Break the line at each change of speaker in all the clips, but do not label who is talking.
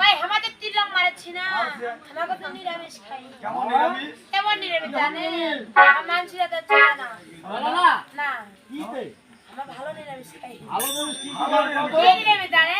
ওই আমাদের তিলম মারছি না। আমাকে তো নিরামিষ খাই।
কেমন নিরামিষ?
কেমন নিরামিষ জানে মানছিরা তো চলে না।
না?
না। ভালো নিরামিষ খাই।
ভালো
নিরামিষ
কি? ভালো নিরামিষ
জানে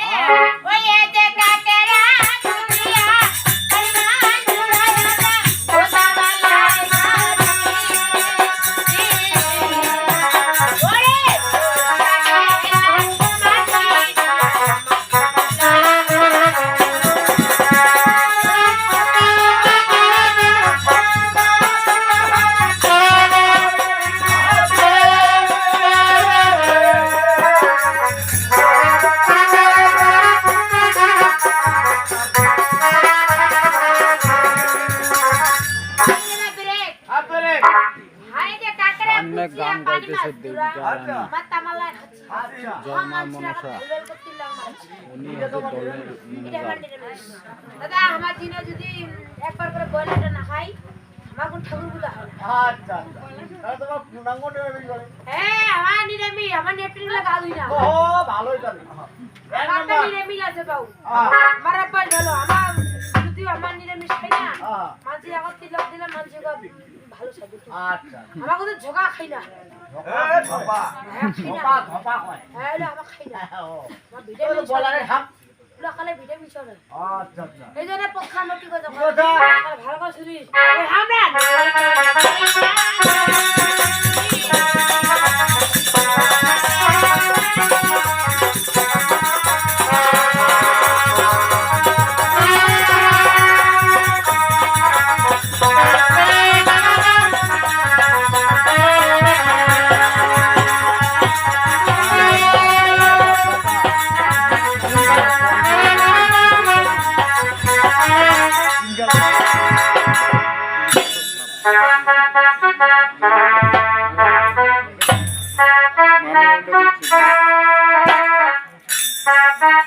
অনেক গান গাইতেছে দেবিকা
আচ্ছা। আচ্ছা।
জন্মা মনসা।
উনি
দাদা আমার দিনে যদি একবার করে বয়লাটা না খাই আমার কোন ঠাকুরগুলো হয়
আচ্ছা আচ্ছা।
হ্যাঁ আমার নিরামি আমার নেট্রিন লাগা আলুই না
ও ভালোই তাহলে।
আমার
নাম্বার।
আছে বাবু।
হ্যাঁ।
আমার আব্বা ভালো আমার যদি আমার নিরামিষ খাই না
হ্যাঁ।
মাঝে আগত তিলক দিলে মাঝে ভালো সাজে
আচ্ছা।
আমার কিন্তু ঝোকা খাই না।
এ
Mana ada